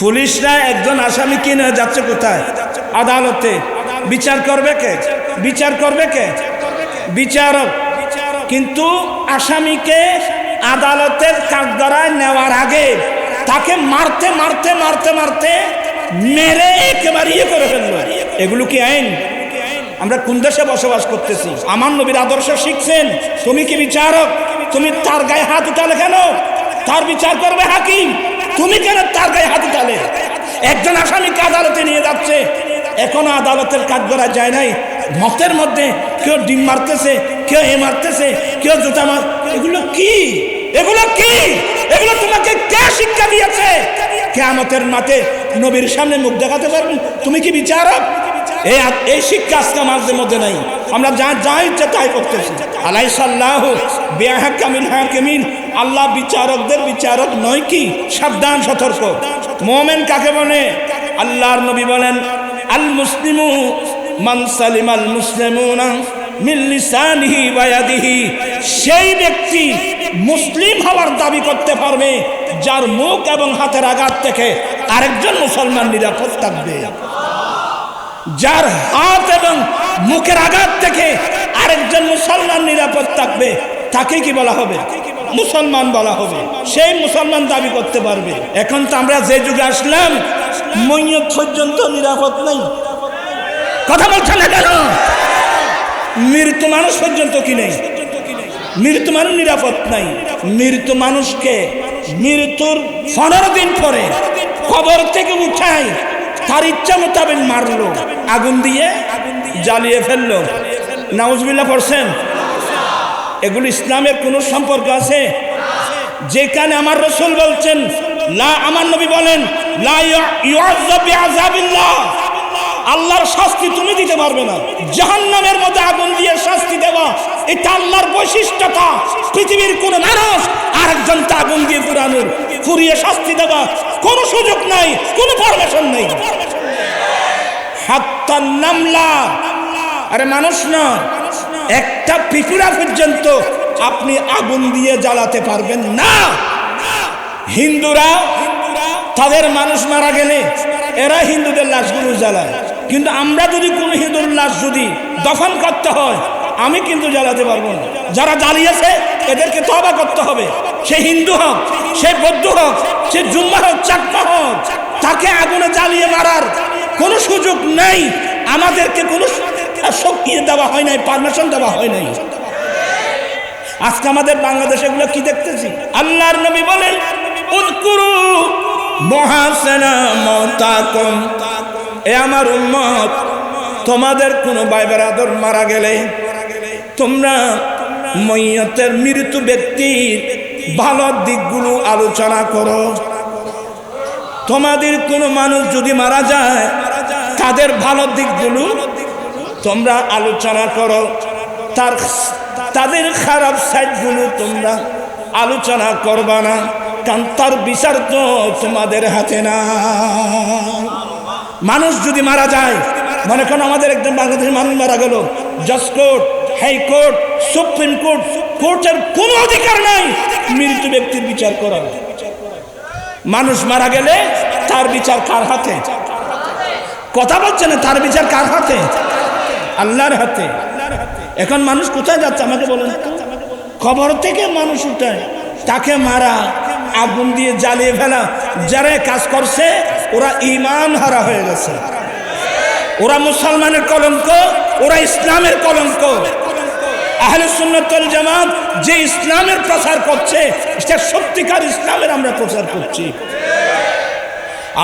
পুলিশরা একজন আসামি কিনে যাচ্ছে কোথায়? আদালতে। বিচার করবে কে? বিচার করবে কে? বিচারক। কিন্তু আসামিকে আদালতের কাঠগড়ায় নেওয়ার আগে তাকে মারতে মারতে মারতে মারতে মেরে একেবারে ইয়ে করে ফেলল। এগুলো কি আইন? আমরা কোন দেশে বসবাস করতেছি? আমার নবীর আদর্শ শিখছেন। তুমি কি বিচারক? তুমি তার গায়ে হাত উঠালে কেন? তার বিচার করবে হাকিম। তুমি কেন তার গায়ে হাত উঠালে একজন আসামি কাজ আদালতে নিয়ে যাচ্ছে। এখনও আদালতের কাজ করা যায় নাই। মতের মধ্যে কেউ ডিম মারতেছে, কেউ এ মারতেছে, কেউ জুতা মার এগুলো কি? এগুলো কি? এগুলো তোমাকে কে শিক্ষা দিয়েছে? কেয়ামতের মাঠে নবীর সামনে মুখ দেখাতে পারবেন তুমি কি বিচারক? এই এই শিক্ষা আজকে আমাদের মধ্যে নাই। আমরা যা যা ইচ্ছে তাই করতেছি। আলাই সাল্লাহ বেহা কামিল হ্যাঁ কামিল আল্লাহ বিচারকদের বিচারক নয় কি? সাবধান, সতর্ক। মোমেন কাকে বলে? আল্লাহর নবী বলেন, আল মুসলিমু মান সালিম আল মুসলিমুনা মিন লিসানিহি ওয়া সেই ব্যক্তি মুসলিম হওয়ার দাবি করতে পারবে, যার মুখ এবং হাতের আঘাত থেকে আরেকজন মুসলমান নিরাপদ থাকবে। যার হাত এবং মুখের আঘাত থেকে আরেকজন মুসলমান নিরাপদ থাকবে, তাকে কি বলা হবে? মুসলমান বলা হবে। সেই মুসলমান দাবি করতে পারবে। এখন তো আমরা যে যুগে আসলাম মৈয়ত পর্যন্ত নিরাপদ নেই। কথা বলছে না কেন? মৃত্যু মানুষ পর্যন্ত কি নেই? মৃত্যু মানুষ নিরাপদ নাই। মৃত্যু মানুষকে মৃত্যুর পনেরো দিন পরে কবর থেকে উঠায় তার ইচ্ছা মোতাবেক মারলো। আগুন দিয়ে জ্বালিয়ে ফেলল। নাউজবিল্লা পড়ছেন? এগুলো ইসলামের কোনো সম্পর্ক আছে? যেখানে আমার রসুল বলছেন আমার নবী বলেন আল্লাহর শাস্তি তুমি দিতে পারবে না। জাহান্নামের মধ্যে আগুন দিয়ে শাস্তি দেওয়া, এটা আল্লাহর বৈশিষ্ট্যতা। পৃথিবীর কোন মানুষ আরেকজন তা আগুন দিয়ে পুরানোর ফুরিয়ে শাস্তি দেওয়া কোনো সুযোগ নাই, কোনো পারমিশন নেই। হাত্তার নামলা। আরে মানুষ না, একটা পিকুরা পর্যন্ত আপনি আগুন দিয়ে জ্বালাতে পারবেন না। হিন্দুরা, তাদের মানুষ মারা গেলে এরা হিন্দুদের লাশগুলো জ্বালায়। কিন্তু আমরা যদি কোনো হিন্দুর লাশ যদি দফন করতে হয়, আমি কিন্তু জ্বালাতে পারব না। যারা জ্বালিয়েছে, এদেরকে তবা করতে হবে। সে হিন্দু হোক, সে বৌদ্ধ হোক, সে জুম্মা হোক, চাকমা হোক, তাকে আগুনে জ্বালিয়ে মারার কোনো সুযোগ নেই। আমাদেরকে কোনো শক্তি দেওয়া হয় নাই পারমিশন দেওয়া হয় নাই। আজকে আমাদের বাংলাদেশে এগুলো কি দেখতেছি? আল্লাহর নবী বলেন উৎকুরু মহাসেনা মতাকম এ আমার উম্মত, তোমাদের কোনো ভাই বেরাদর মারা গেলে তোমরা মৈয়তের মৃত্যু ব্যক্তির ভালো দিকগুলো আলোচনা করো। তোমাদের কোনো মানুষ যদি মারা যায়, তাদের ভালো দিকগুলো তোমরা আলোচনা করো। তার তাদের খারাপ সাইডগুলো তোমরা আলোচনা করবা না, কারণ তার বিচার তো তোমাদের হাতে না। মানুষ যদি মারা যায়, মনে করেন আমাদের একজন বাংলাদেশের মানুষ মারা গেল, জাজ কোর্ট হাইকোর্ট সুপ্রিম কোর্ট কোর্টের কোনো অধিকার নাই। মৃত ব্যক্তির বিচার করার। মানুষ মারা গেলে তার বিচার কার হাতে? কথা বলছে না, তার বিচার কার হাতে? আল্লাহর হাতে। এখন মানুষ কোথায় যাচ্ছে আমাকে বলেন? খবর থেকে মানুষ উঠায়। তাকে মারা, আগুন দিয়ে জ্বালিয়ে ফেলা যারা কাজ করছে, ওরা ইমান হারা হয়ে গেছে। ওরা মুসলমানের কলঙ্ক, ওরা ইসলামের কলঙ্ক। জামাত যে ইসলামের প্রচার করছে, সেটা সত্যিকার ইসলামের আমরা প্রচার করছি।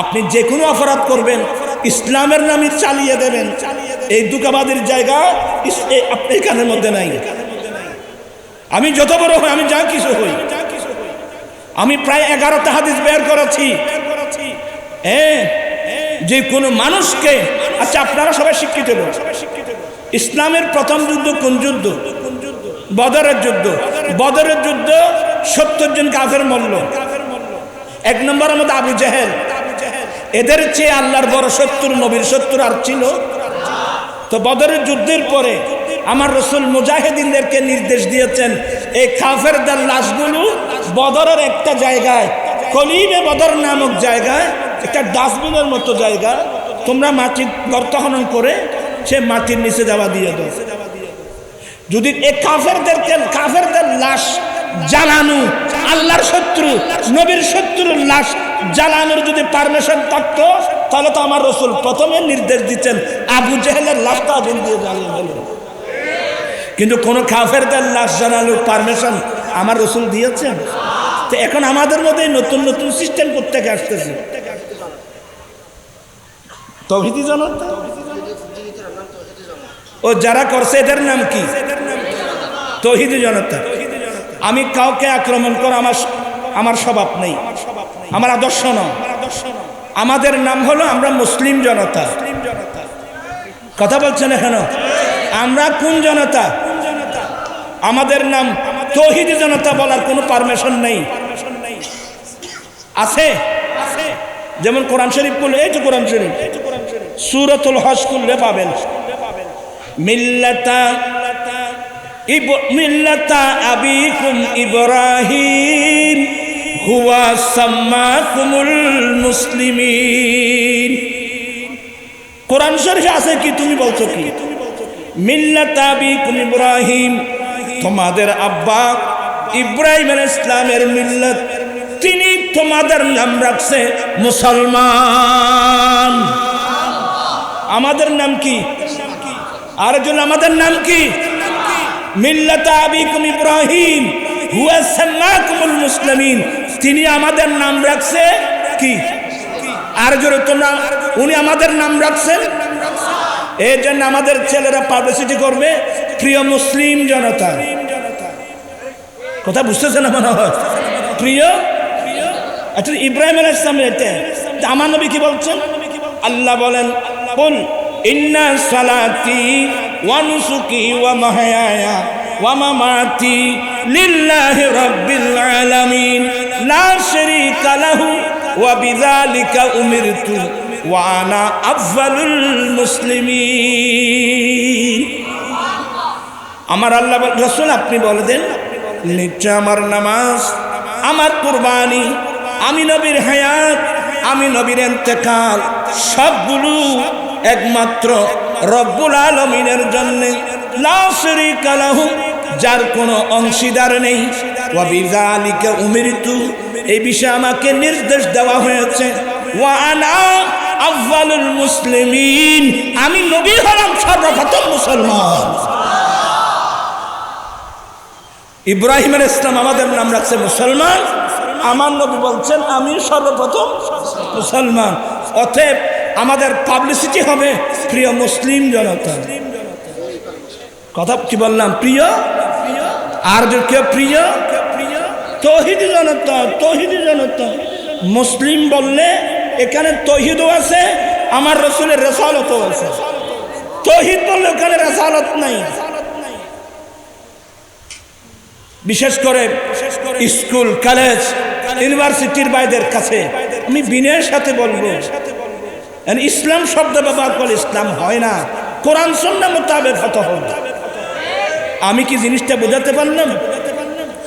আপনি যে কোনো অপরাধ করবেন, ইসলামের নামে চালিয়ে দেবেন। এই দুকাবাদের জায়গা আপনি এখানের মধ্যে নাই। আমি যত বড় হই, আমি যা কিছু হই। আমি প্রায় এগারোটা হাদিস বের করেছি। হ্যাঁ যে কোনো মানুষকে আচ্ছা আপনারা সবাই শিক্ষিত ইসলামের প্রথম যুদ্ধ কোন যুদ্ধ? বদরের যুদ্ধ। বদরের যুদ্ধ সত্তর জন কাফের মল্ল এক নম্বর আমাদের আবু জাহেল। এদের চেয়ে আল্লাহর বড় সত্তর নবীর সত্তর আর ছিল। তো বদরের যুদ্ধের পরে আমার রসুল মুজাহিদিনদেরকে নির্দেশ দিয়েছেন, এই কাফেরদের লাশগুলো বদরের একটা জায়গায় কলিমে বদর নামক জায়গায়, একটা ডাস্টবিনের মতো জায়গা, তোমরা মাটি গর্ত খনন করে সে মাটির নিচে যাওয়া দিয়ে দাও। যদি এ কাফেরদেরকে কাফেরদের লাশ জ্বালানো, আল্লাহর শত্রু, নবীর শত্রুর লাশ জ্বালানোর যদি পারমিশন থাকতো, তাহলে তো আমার রসুল প্রথমে নির্দেশ দিচ্ছেন আবু জেহেলের লাশটা আগুন দিয়ে জ্বালিয়ে ফেলুন। কিন্তু কোনো কাফেরদের লাশ জ্বালানোর পারমিশন আমার রসুল দিয়েছেন। তো এখন আমাদের মধ্যে নতুন নতুন সিস্টেম করতে আসতেছে? তৌহিদি জনতা? ও যারা করছে, এদের নাম কি? তৌহিদি জনতা, আমি কাউকে আক্রমণ করা আমার আমার স্বভাব নেই, আমার আদর্শ নয়। আমাদের নাম হলো আমরা মুসলিম জনতা। কথা বলছেন এখানে? আমরা কোন জনতা? আমাদের নাম তৌহিদি জনতা বলার কোনো পারমিশন নেই। আছে? যেমন কোরআন শরীফ করলে এই তো কোরআন শরীফ, সুরতুল হজ করলে পাবেন। মিল্লাতা আবিকুম ইব্রাহিম, হুয়া তুমি বলছো কি? তোমাদের আব্বা ইব্রাহিম ইসলামের মিল্লাত, তিনি তোমাদের নাম রাখছে মুসলমান। আমাদের নাম কি? আরেকজন, আমাদের নাম কি? মিল্লাত আবিকুম ইব্রাহিম, হুয়া সাম্মাকুমুল মুসলিমিন। তিনি আমাদের নাম রাখছে কি? আর জোরে তোমরা, উনি আমাদের নাম রাখছেন এই জন্য আমাদের ছেলেরা পাবলিসিটি করবে, প্রিয় মুসলিম জনতা। কথা বুঝতেছে না মনে হয়? প্রিয়? আচ্ছা ইব্রাহিম আলাইহিস সালাম এটা আমার নবী কি বলছেন? আল্লাহ বলেন, বল, ইন্না সালাতি মামাতি লিল্লাহি রাব্বিল আলামিন। লা শারীকা লাহু ওয়া বিযালিকা উমিরতু ওয়া আনা আফজালুল মুসলিমিন। আমার আল্লাহ রসুল আপনি বলে দেন, নিশ্চয় আমার নামাজ, আমার কুরবানি, আমি নবীর হায়াত, আমি নবীর এতেকাল সবগুলো একমাত্র রব্বুল আলমিনের জন্য লাশরিকালাহু যার কোনো অংশীদার নেই। ওয়াবিজালিকে উমিরিতু, এই বিষয়ে আমাকে নির্দেশ দেওয়া হয়েছে। ওয়ানা আফজালুল মুসলিমিন, আমি নবী হলাম সর্বপ্রথম মুসলমান। ইব্রাহিম ইসলাম আমাদের নাম রাখছে মুসলমান। আমার নবী বলছেন, আমি সর্বপ্রথম মুসলমান। অতএব আমাদের পাবলিসিটি হবে। প্রিয় মুসলিম জনতা। কথা কি বললাম? প্রিয়? আর কেউ প্রিয়? তহিদি জনতা তহিদি জনতা। মুসলিম বললে এখানে তহিদও আছে, আমার রসুলের রেসালতও আছে। তহিদ বললে ওখানে রেসালত নাই। বিশেষ করে স্কুল, কলেজ, ইউনিভার্সিটির বাইদের কাছে। আমি বিনয়ের সাথে বলব ইসলাম শব্দ ব্যবহার করলে ইসলাম হয় না। কোরআন সন্না মোতাবেক হতে হবে। আমি কি জিনিসটা বোঝাতে পারলাম?